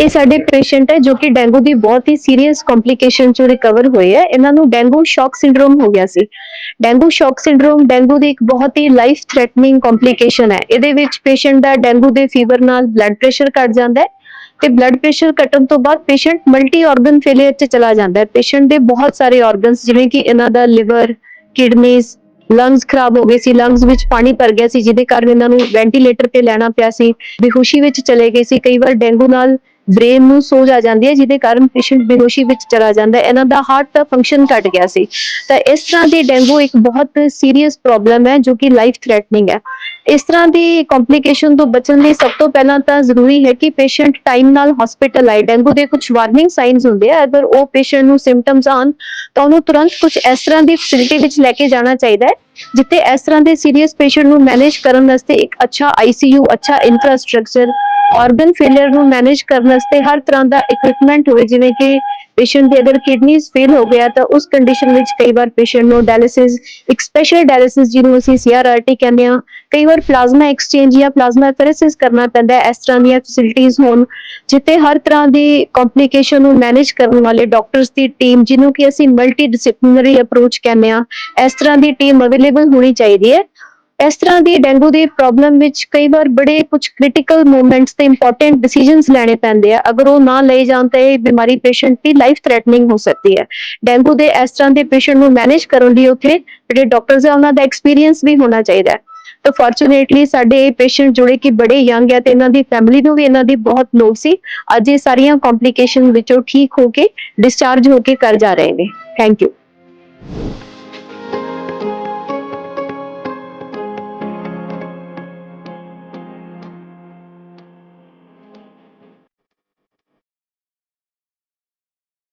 ਇਹ ਸਾਡੇ ਪੇਸ਼ੈਂਟ ਹੈ ਜੋ ਕਿ ਡੈਂਗੂ ਦੀ ਬਹੁਤ ਹੀ ਸੀਰੀਅਸ ਕੰਪਲਿਕੇਸ਼ਨ ਚੋਂ ਰਿਕਵਰ ਹੋਏ ਹੈ। ਇਹਨਾਂ ਨੂੰ ਡੈਂਗੂ ਸ਼ੌਕ ਸਿੰਡਰੋਮ ਹੋ ਗਿਆ ਸੀ। ਡੈਂਗੂ ਸ਼ੌਕ ਸਿੰਡਰੋਮ ਡੈਂਗੂ ਦੀ ਇੱਕ ਬਹੁਤ ਹੀ ਲਾਈਫ ਥ੍ਰੈਟਨਿੰਗ ਕੰਪਲਿਕੇਸ਼ਨ ਹੈ। ਇਹਦੇ ਵਿੱਚ ਪੇਸ਼ੈਂਟ ਦਾ ਡੈਂਗੂ ਦੇ ਫੀਵਰ ਨਾਲ ਬਲੱਡ ਪ੍ਰੈਸ਼ਰ ਘਟ ਜਾਂਦਾ ਹੈ ਤੇ ਬਲੱਡ ਪ੍ਰੈਸ਼ਰ ਘਟਣ ਤੋਂ ਬਾਅਦ ਪੇਸ਼ੈਂਟ ਮਲਟੀ ਆਰਗਨ ਫੇਲਿਅਰ 'ਚ ਚਲਾ ਜਾਂਦਾ ਹੈ। ਪੇਸ਼ੈਂਟ ਦੇ ਬਹੁਤ ਸਾਰੇ ਆਰਗਨਸ ਜਿਵੇਂ ਕਿ ਇਹਨਾਂ ਦਾ ਲਿਵਰ ਕਿਡਨੀਜ਼ ਲੰਗਸ ਖਰਾਬ ਹੋ ਗਏ ਸੀ। ਲੰਗਸ ਵਿੱਚ ਪਾਣੀ ਭਰ ਗਿਆ ਸੀ, ਜਿਹਦੇ ਕਾਰਨ ਇਹਨਾਂ ਨੂੰ ਵੈਂਟੀਲੇਟਰ ਤੇ ਲੈਣਾ ਪਿਆ ਸੀ। ਬੇਹੋਸ਼ੀ ਵਿੱਚ ਚਲੇ ਗਏ ਸੀ। ਕਈ ਵਾਰ ਡੈਂਗੂ ਨਾਲ ਬ੍ਰੇਨ ਨੂੰ ਸੋਜ ਆ ਜਾਂਦੀ ਹੈ, ਜਿਹਦੇ ਕਾਰਨ ਪੇਸ਼ੈਂਟ ਬੇਹੋਸ਼ੀ ਵਿੱਚ ਚਲਾ ਜਾਂਦਾ ਹੈ। ਇਹਨਾਂ ਦਾ ਹਾਰਟ ਦਾ ਫੰਕਸ਼ਨ ਘਟ ਗਿਆ ਸੀ। ਤਾਂ ਇਸ ਤਰ੍ਹਾਂ ਦੀ ਡੈਂਗੂ ਇੱਕ ਬਹੁਤ ਸੀਰੀਅਸ ਪ੍ਰੋਬਲਮ ਹੈ, ਜੋ ਕਿ ਲਾਈਫ ਥ੍ਰੈਟਨਿੰਗ ਹੈ। ਇਸ ਤਰ੍ਹਾਂ ਦੀ ਕੰਪਲਿਕੇਸ਼ਨ ਤੋਂ ਬਚਣ ਲਈ ਸਭ ਤੋਂ ਪਹਿਲਾਂ ਤਾਂ ਜ਼ਰੂਰੀ ਹੈ ਕਿ ਪੇਸ਼ੈਂਟ ਟਾਈਮ ਨਾਲ ਹਸਪੀਟਲ ਆਏ। ਡੈਂਗੂ ਦੇ ਕੁਝ ਵਾਰਨਿੰਗ ਸਾਈਨਸ ਹੁੰਦੇ ਆ। ਅਗਰ ਉਹ ਪੇਸ਼ੈਂਟ ਨੂੰ ਸਿੰਪਟਮਸ ਆਣ ਤਾਂ ਉਹਨੂੰ ਤੁਰੰਤ ਕੁਝ ਇਸ ਤਰ੍ਹਾਂ ਦੀ ਫੈਸਿਲਿਟੀ ਵਿੱਚ ਲੈ ਕੇ ਜਾਣਾ ਚਾਹੀਦਾ ਹੈ, ਜਿੱਥੇ ਇਸ ਤਰ੍ਹਾਂ ਦੇ ਸੀਰੀਅਸ ਪੇਸ਼ੈਂਟ ਨੂੰ ਮੈਨੇਜ ਕਰਨ ਵਾਸਤੇ ਇੱਕ ਅੱਛਾ ਆਈਸੀਯੂ ਅੱਛਾ ਇਨਫਰਾਸਟ੍ਰਕਚਰ ਆਰਗਨ ਫੇਲਿਅਰ ਨੂੰ ਮੈਨੇਜ ਕਰਨ ਵਾਸਤੇ ਹਰ ਤਰ੍ਹਾਂ ਦਾ ਇਕਵਿਪਮੈਂਟ ਹੋਵੇ, ਜਿਵੇਂ ਕਿ ਪੇਸ਼ੈਂਟ ਦੇ ਅਗਰ ਕਿਡਨੀਜ਼ ਫੇਲ ਹੋ ਗਿਆ ਤਾਂ ਉਸ ਕੰਡੀਸ਼ਨ ਵਿੱਚ ਕਈ ਵਾਰ ਪੇਸ਼ੈਂਟ ਨੂੰ ਡਾਇਲਿਸਿਸ ਇੱਕ ਸਪੈਸ਼ਲ ਡਾਇਲਿਸਿਸ ਜਿਹਨੂੰ ਅਸੀਂ ਸੀਆਰਆਰਟੀ ਕਹਿੰਦੇ ਆ ਕਈ ਵਾਰ ਪਲਾਜ਼ਮਾ ਐਕਸਚੇਂਜ ਜਾਂ ਪਲਾਜ਼ਮਾ ਫੈਰੇਸਿਸ ਕਰਨਾ ਪੈਂਦਾ ਹੈ, ਇਸ ਤਰ੍ਹਾਂ ਦੀਆਂ ਫੈਸਿਲਿਟੀਆਂ ਹੋਣ, ਜਿੱਥੇ ਹਰ ਤਰ੍ਹਾਂ ਦੀ ਕੰਪਲਿਕੇਸ਼ਨ ਨੂੰ ਮੈਨੇਜ ਕਰਨ ਵਾਲੇ ਡਾਕਟਰਸ ਦੀ ਟੀਮ ਜਿਹਨੂੰ ਕਿ ਅਸੀਂ ਮਲਟੀ ਡਿਸਪਲਿਨਰੀ ਅਪਰੋਚ ਕਹਿੰਦੇ ਆ ਇਸ ਤਰ੍ਹਾਂ ਦੀ ਟੀਮ ਅਵੇਲੇਬਲ ਹੋਣੀ ਚਾਹੀਦੀ ਹੈ। ਇਸ ਤਰ੍ਹਾਂ ਦੀ ਡੈਂਗੂ ਦੀ ਪ੍ਰੋਬਲਮ ਵਿੱਚ ਕਈ ਵਾਰ ਬੜੇ ਕੁਝ ਕ੍ਰਿਟੀਕਲ ਮੂਮੈਂਟਸ ਤੇ ਇੰਪੋਰਟੈਂਟ ਡਿਸੀਜਨਸ ਲੈਣੇ ਪੈਂਦੇ ਆ। ਅਗਰ ਉਹ ਨਾ ਲਏ ਜਾਣ ਤਾਂ ਇਹ ਬਿਮਾਰੀ ਪੇਸ਼ੈਂਟ ਦੀ ਲਾਈਫ ਥ੍ਰੈਟਨਿੰਗ ਹੋ ਸਕਦੀ ਹੈ। ਡੈਂਗੂ ਦੇ ਇਸ ਤਰ੍ਹਾਂ ਦੇ ਪੇਸ਼ੈਂਟ ਨੂੰ ਮੈਨੇਜ ਕਰਨ ਲਈ ਉੱਥੇ ਜਿਹੜੇ ਡਾਕਟਰਸ ਆ, ਉਹਨਾਂ ਦਾ ਐਕਸਪੀਰੀਅੰਸ ਵੀ ਹੋਣਾ ਚਾਹੀਦਾ ਹੈ। ਤਾਂ ਫੋਰਚੂਨੇਟਲੀ ਸਾਡੇ ਇਹ ਪੇਸ਼ੈਂਟ ਜੁੜੇ ਕਿ ਬੜੇ ਯੰਗ ਹੈ ਤੇ ਇਹਨਾਂ ਦੀ ਫੈਮਿਲੀ ਨੂੰ ਵੀ ਇਹਨਾਂ ਦੀ ਬਹੁਤ ਲੋੜ ਸੀ। ਅੱਜ ਇਹ ਸਾਰੀਆਂ ਕੰਪਲਿਕੇਸ਼ਨ ਵਿੱਚੋਂ ਠੀਕ ਹੋ ਕੇ ਡਿਸਚਾਰਜ ਹੋ ਕੇ ਕਰ ਜਾ ਰਹੇ ਨੇ। Thank you